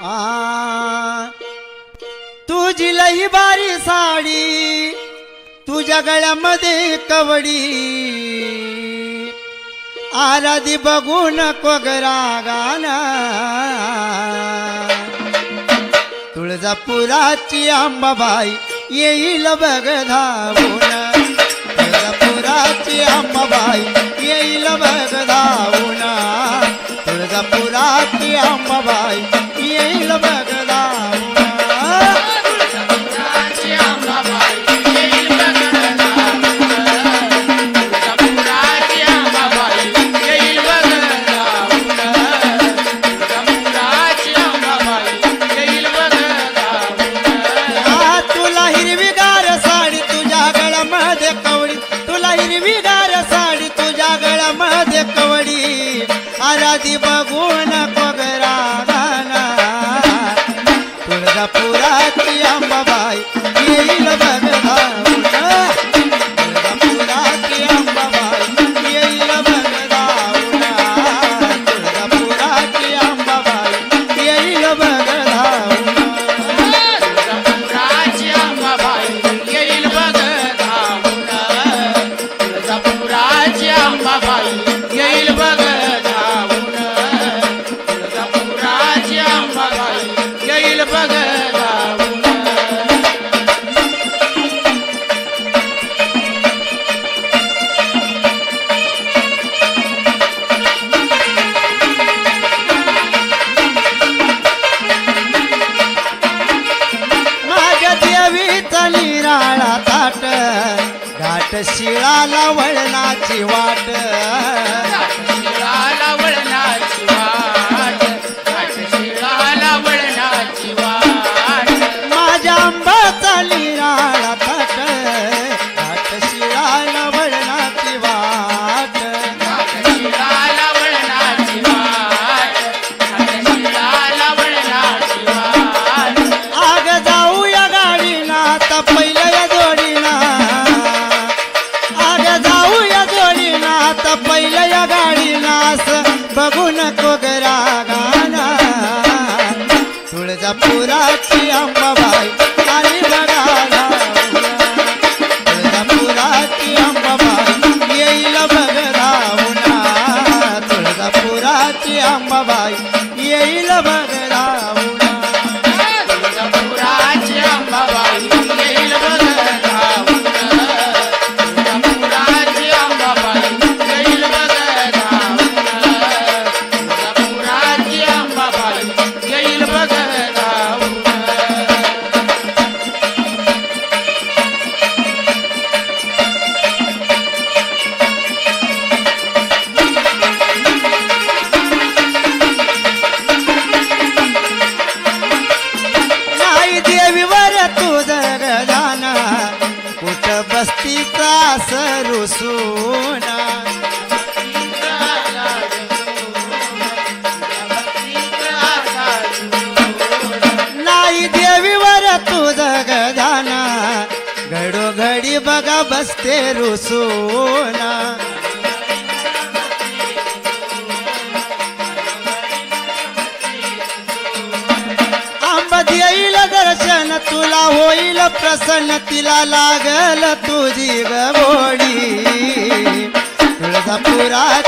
आ तुझी लई बारी साडी तुझ्या गळ्यामध्ये कवडी. आराधी बघून कोगरा गाना तुळजापुराची आंबाबाई येईल बघ धावून. ती बघून पगरा गाना तुळजापुरात अंबाबाई येईल बघ शिळाला वळणाची वाट. Maria आई देवीवर तुझ गधाना घडोघडी बघा बसते रुसोना. देईल दर्शन तुला होईल प्रसन्न तिला लागल तुझी गोडी तुळजापुरात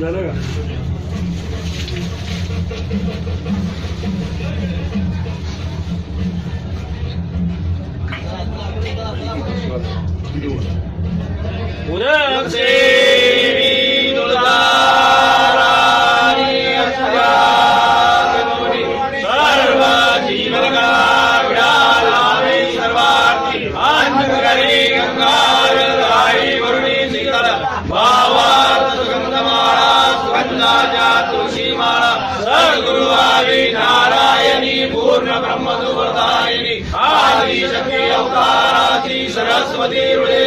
झालं का नारायणी the